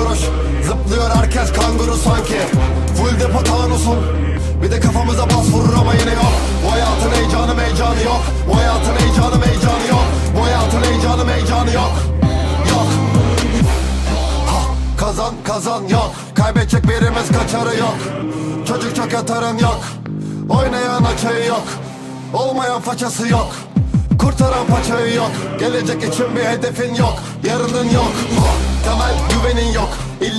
Kuruş Zıplıyor herkes kanguru sanki. Full depo tanusun Bir de kafamıza bas vurur ama yine yok. Bu hayatın heyecanı heyecanı yok. Bu hayatın heyecanı heyecanı yok. Bu hayatın heyecanı heyecanı yok. Yok. Ha, Kazan kazan yok. Kaybedecek birimiz kaçarı yok. Çocuk çok yatarın yok. Oynayan açığı yok. Olmayan façası yok. Kurtaran paçayı yok. Gelecek için bir hedefin yok. Yarının yok. güvenin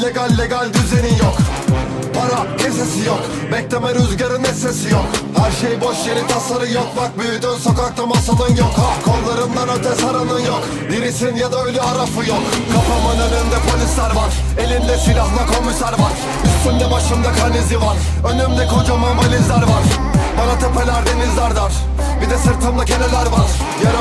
yok İllegal legal düzenin yok. Para kesesi yok. Bekleme rüzgarın sesi yok. Her şey boş yeri tasarı yok. Bak büyüdün sokakta masalın yok. Ha, Kollarından öte saranın yok. Dirisin ya da ölü harafı yok. Kafamın önünde polisler var. Elinde silahla komiser var. Üstümde başımda kan izi var. Önümde kocaman valizler var. Bana tepeler denizler dar. Bir de sırtımda keneler var. Kalır